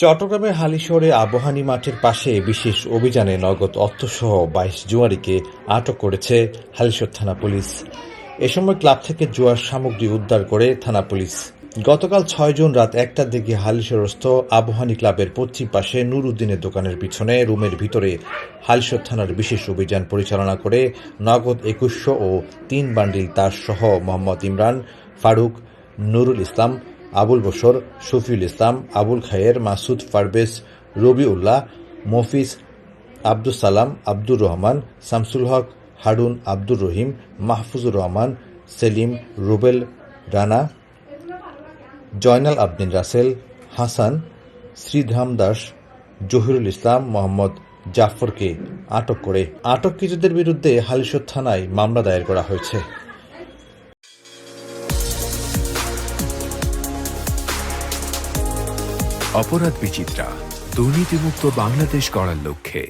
চট্টগ্রামের হালিশহরে আবহানি মাঠের পাশে বিশেষ অভিযানে নগদ অর্থসহ বাইশ জুয়ারিকে আটক করেছে হালিশহর থানা পুলিশ। এ সময় ক্লাব থেকে জুয়ার সামগ্রী উদ্ধার করে থানা পুলিশ। গতকাল ছয় জুন রাত একটার দিকে হালিশহরস্থ আবহানী ক্লাবের পশ্চিম পাশে নুর উদ্দিনের দোকানের পিছনে রুমের ভিতরে হালিশহর থানার বিশেষ অভিযান পরিচালনা করে নগদ একুশশো ও তিন বান্ডিল তার সহ মোহাম্মদ ইমরান, ফারুক, নুরুল ইসলাম আবুল বসর শফিউল ইসলাম, আবুল খায়ের, মাসুদ পারভেজ রবিউল্লাহ, মফিজ আব্দুল সালাম, আব্দুর রহমান, শামসুল হক, হারুন আব্দুর রহিম, মাহফুজুর রহমান, সেলিম, রুবেল রানা, জয়নাল আবদিন রাসেল, হাসান, শ্রীধাম দাস, জহিরুল ইসলাম, মোহাম্মদ জাফরকে আটক করে। আটককৃতদের বিরুদ্ধে হালিশহর থানায় মামলা দায়ের করা হয়েছে। অপরাধ বিচিত্রা দুর্নীতিমুক্ত বাংলাদেশ গড়ার লক্ষ্যে।